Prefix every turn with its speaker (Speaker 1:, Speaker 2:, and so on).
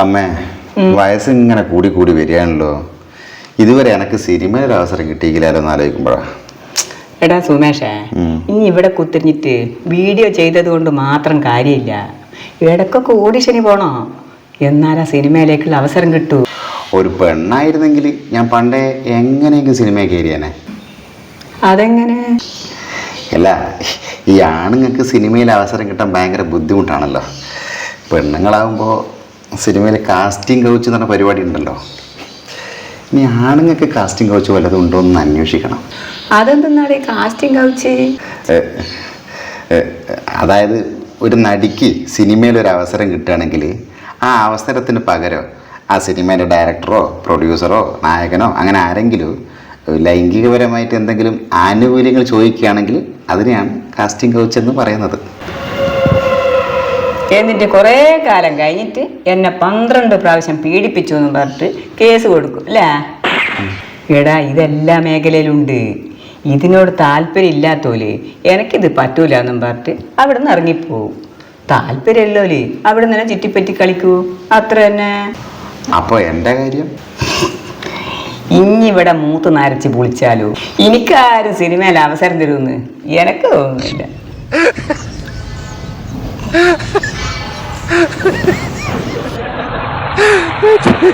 Speaker 1: അമ്മേ വയസ്സ് ഇങ്ങനെ കൂടി കൂടി വരികയാണല്ലോ. ഇതുവരെ എനിക്ക് സിനിമയിൽ അവസരം കിട്ടിയില്ലാലോ എന്ന് ആലോചിക്കുമ്പോഴാണ്
Speaker 2: എടാ സുമേഷേ ഇനി ഇവിടെ കുത്തിരിഞ്ഞിട്ട് വീഡിയോ ചെയ്തത് കൊണ്ട് മാത്രം കാര്യമില്ല. ഇടക്കൊക്കെ ഓഡിഷന് പോണോ? എന്നാലാ സിനിമയിലേക്കുള്ള അവസരം കിട്ടൂ.
Speaker 1: ഒരു പെണ്ണായിരുന്നെങ്കിൽ ഞാൻ പണ്ടേ എങ്ങനെയെങ്കിലും സിനിമ കയറിയാനെ.
Speaker 2: അതെങ്ങനെ?
Speaker 1: അല്ല ഈ ആണുങ്ങൾക്ക് സിനിമയിൽ അവസരം കിട്ടാൻ ഭയങ്കര ബുദ്ധിമുട്ടാണല്ലോ. പെണ്ണുങ്ങളാകുമ്പോൾ സിനിമയിൽ കാസ്റ്റിംഗ് കൗച്ച് എന്ന് പറഞ്ഞ പരിപാടി ഉണ്ടല്ലോ. ഇനി ആണുങ്ങൾക്ക് കാസ്റ്റിംഗ് കൗച്ച് വല്ലതും ഉണ്ടോ എന്ന് അന്വേഷിക്കണം.
Speaker 2: അതെന്തെന്നാടേ കാസ്റ്റിംഗ് കൗച്ച്
Speaker 1: അതായത് ഒരു നടിക്ക് സിനിമയിൽ ഒരു അവസരം കിട്ടുകയാണെങ്കിൽ ആ അവസരത്തിന് പകരം ആ സിനിമയുടെ ഡയറക്ടറോ പ്രൊഡ്യൂസറോ നായകനോ അങ്ങനെ ആരെങ്കിലും ലൈംഗികപരമായിട്ട് എന്തെങ്കിലും ആനുകൂല്യങ്ങൾ ചോദിക്കുകയാണെങ്കിൽ അതിനെയാണ് കാസ്റ്റിംഗ് കൗച്ച് എന്ന് പറയുന്നത്.
Speaker 2: എന്നിട്ട് കുറേ കാലം കഴിഞ്ഞിട്ട് എന്നെ പന്ത്രണ്ട് പ്രാവശ്യം പീഡിപ്പിച്ചു എന്ന് പറഞ്ഞിട്ട് കേസ് കൊടുക്കും അല്ലേ? എടാ ഇതെല്ലാ മേഖലയിലുണ്ട്. ഇതിനോട് താല്പര്യം ഇല്ലാത്തോൽ എനിക്കിത് പറ്റൂല എന്നും പറഞ്ഞിട്ട് അവിടെ നിന്ന് ഇറങ്ങിപ്പോവും. താല്പര്യമില്ലോൽ? അവിടെ നിന്ന് ചുറ്റിപ്പറ്റി കളിക്കൂ. അത്ര തന്നെ.
Speaker 1: അപ്പോൾ എന്റെ കാര്യം?
Speaker 2: ഇനിയിവിടെ മൂത്ത് നരച്ച് പൊളിച്ചാലോ? എനിക്കാരും സിനിമയിൽ അവസരം തരുമെന്ന് എനക്ക് തോന്നുന്നില്ല.